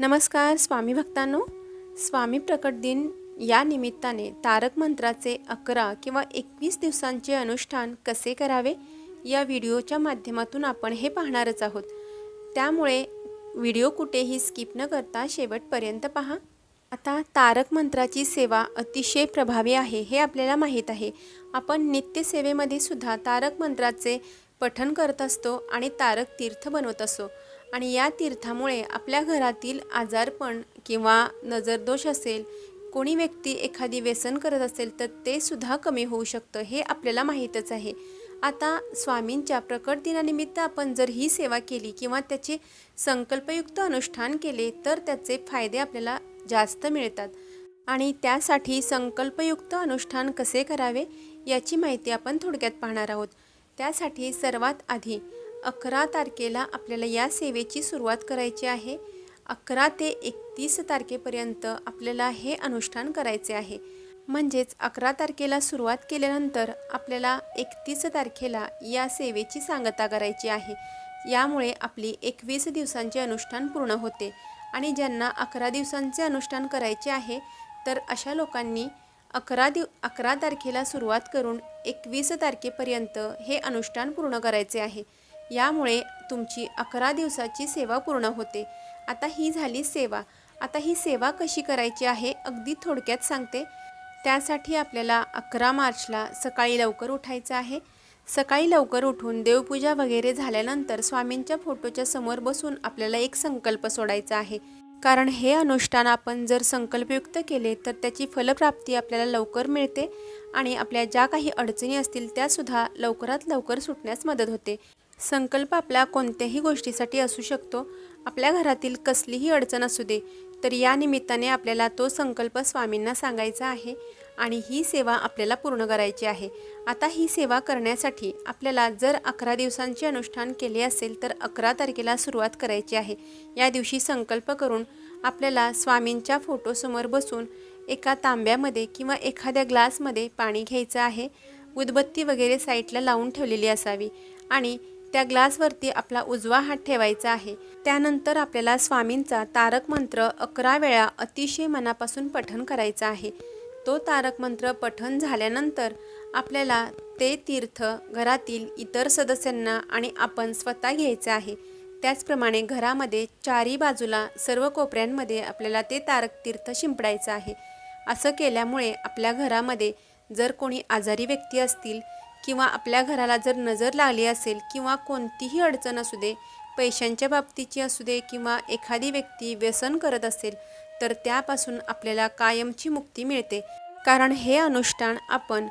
नमस्कार स्वामी भक्तांनो. स्वामी प्रकट दिन या निमित्ताने तारक मंत्राचे अकरा किंवा एकवीस दिवसांचे अनुष्ठान कसे करावे या व्हिडिओच्या माध्यमातून आपण हे पाहणारच आहोत. त्यामुळे व्हिडिओ कुठेही स्किप न करता शेवटपर्यंत पहा. आता तारक मंत्राची सेवा अतिशय प्रभावी आहे हे आपल्याला माहीत आहे. आपण नित्यसेवेमध्ये सुद्धा तारक मंत्राचे पठण करत असतो आणि तारक तीर्थ बनवत असतो आणि या तीर्थामुळे आपल्या घरातील आजारपण किंवा नजरदोष असेल कोणी व्यक्ती एखादी व्यसन करत असेल तर ते सुद्धा कमी होऊ शकतं हे आपल्याला माहीतच आहे. आता स्वामींच्या प्रकट दिनानिमित्त आपण जर ही सेवा केली किंवा त्याचे संकल्पयुक्त अनुष्ठान केले तर त्याचे फायदे आपल्याला जास्त मिळतात. आणि त्यासाठी संकल्पयुक्त अनुष्ठान कसे करावे याची माहिती आपण थोडक्यात पाहणार आहोत. त्यासाठी सर्वात आधी अकरा तारखेला आपल्याला या सेवेची सुरुवात करायची आहे. अकरा ते एकतीस तारखेपर्यंत आपल्याला हे अनुष्ठान करायचे आहे. म्हणजेच अकरा तारखेला सुरुवात केल्यानंतर आपल्याला एकतीस तारखेला या सेवेची सांगता करायची आहे. यामुळे आपली एकवीस दिवसांचे अनुष्ठान पूर्ण होते. आणि ज्यांना अकरा दिवसांचे अनुष्ठान करायचे आहे तर अशा लोकांनी अकरा दिव अकरा तारखेला सुरुवात करून एकवीस तारखेपर्यंत हे अनुष्ठान पूर्ण करायचे आहे. यामुळे तुमची अकरा दिवसाची सेवा पूर्ण होते. आता ही झाली सेवा. आता ही सेवा कशी करायची आहे अगदी थोडक्यात सांगते. त्यासाठी आपल्याला अकरा मार्चला सकाळी लवकर उठायचं आहे. सकाळी लवकर उठून देवपूजा वगैरे झाल्यानंतर स्वामींच्या फोटोच्या समोर बसून आपल्याला एक संकल्प सोडायचा आहे. कारण हे अनुष्ठान आपण जर संकल्पयुक्त केले तर त्याची फलप्राप्ती आपल्याला लवकर मिळते आणि आपल्या ज्या काही अडचणी असतील त्यासुद्धा लवकरात लवकर सुटण्यास मदत होते. संकल्प आपल्या कोणत्याही गोष्टीसाठी असू शकतो. आपल्या घरातील कसलीही अडचण असू दे तर या निमित्ताने आपल्याला तो संकल्प स्वामींना सांगायचा आहे आणि ही सेवा आपल्याला पूर्ण करायची आहे. आता ही सेवा करण्यासाठी आपल्याला जर अकरा दिवसांचे अनुष्ठान केले असेल तर अकरा तारखेला सुरुवात करायची आहे. या दिवशी संकल्प करून आपल्याला स्वामींच्या फोटोसमोर बसून एका तांब्यामध्ये किंवा एखाद्या ग्लासमध्ये पाणी घ्यायचं आहे. उदबत्ती वगैरे साईडला लावून ठेवलेली असावी आणि त्या ग्लासवरती आपला उजवा हात ठेवायचा आहे. त्यानंतर आपल्याला स्वामींचा तारक मंत्र अकरा वेळा अतिशय मनापासून पठण करायचा आहे. तो तारक मंत्र पठण झाल्यानंतर आपल्याला ते तीर्थ घरातील इतर सदस्यांना आणि आपण स्वतः घ्यायचं आहे. त्याचप्रमाणे घरामध्ये चारी बाजूला सर्व कोपऱ्यांमध्ये आपल्याला ते तारक तीर्थ शिंपडायचं आहे. असं केल्यामुळे आपल्या घरामध्ये जर कोणी आजारी व्यक्ती असतील किंवा आपल्या घराला जर नजर लागली असेल किंवा कोणतीही अडचण असू दे पैशांच्या बाबतीची असू दे किंवा एखादी व्यक्ती व्यसन करत असेल तर त्यापासून आपल्याला कायमची मुक्ती मिळते. कारण हे अनुष्ठान आपण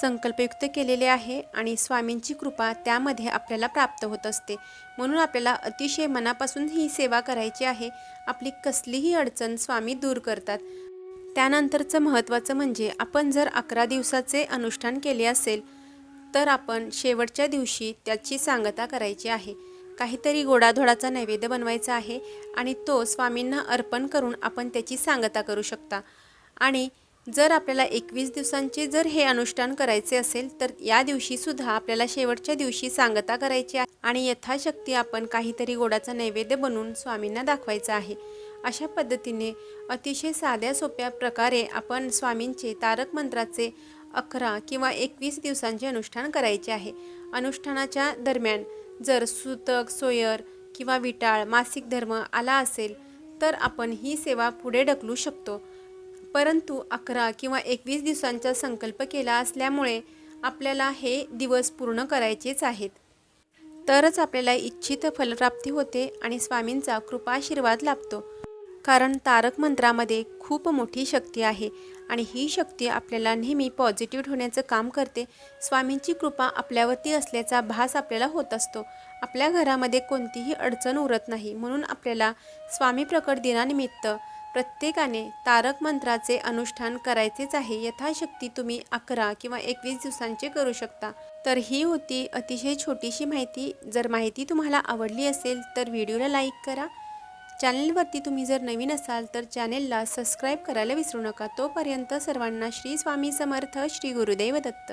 संकल्पयुक्त केलेले आहे आणि स्वामींची कृपा त्यामध्ये आपल्याला प्राप्त होत असते. म्हणून आपल्याला अतिशय मनापासून ही सेवा करायची आहे. आपली कसलीही अडचण स्वामी दूर करतात. त्यानंतरचं महत्त्वाचं म्हणजे आपण जर अकरा दिवसाचे अनुष्ठान केले असेल तर आपण शेवटच्या दिवशी त्याची सांगता करायची आहे. काहीतरी गोडाधोडाचा नैवेद्य बनवायचा आहे आणि तो स्वामींना अर्पण करून आपण त्याची सांगता करू शकता. आणि जर आपल्याला एकवीस दिवसांचे जर हे अनुष्ठान करायचे असेल तर या दिवशीसुद्धा आपल्याला शेवटच्या दिवशी सांगता करायची आहे आणि यथाशक्ती आपण काहीतरी गोडाचा नैवेद्य बनवून स्वामींना दाखवायचा आहे. अशा पद्धतीने अतिशय साध्या सोप्या प्रकारे आपण स्वामींचे तारक मंत्राचे अकरा किंवा एकवीस दिवसांचे अनुष्ठान करायचे आहे. अनुष्ठानाच्या दरम्यान जर सुतक सोयर किंवा विटाळ मासिक धर्म आला असेल तर आपण ही सेवा पुढे ढकलू शकतो. परंतु अकरा किंवा एकवीस दिवसांचा संकल्प केला असल्यामुळे आपल्याला हे दिवस पूर्ण करायचेच आहेत. तरच आपल्याला इच्छित फलप्राप्ती होते आणि स्वामींचा कृपाशीर्वाद लाभतो. कारण तारक मंत्रामध्ये खूप मोठी शक्ती आहे आणि ही शक्ती आपल्याला नेहमी पॉझिटिव्ह होण्याचं काम करते. स्वामींची कृपा आपल्यावरती असल्याचा भास आपल्याला होत असतो. आपल्या घरामध्ये कोणतीही अडचण उरत नाही. म्हणून आपल्याला स्वामी प्रकट दिनानिमित्त प्रत्येकाने तारक मंत्राचे अनुष्ठान करायचेच आहे. यथाशक्ती तुम्ही अकरा किंवा एकवीस दिवसांचे करू शकता. तर ही होती अतिशय छोटीशी माहिती. जर माहिती तुम्हाला आवडली असेल तर व्हिडिओला लाईक करा. चॅनेलवरती तुम्ही जर नवीन असाल तर चॅनेलला सबस्क्राईब करायला विसरू नका. तोपर्यंत सर्वांना श्री स्वामी समर्थ श्री गुरुदेव दत्त.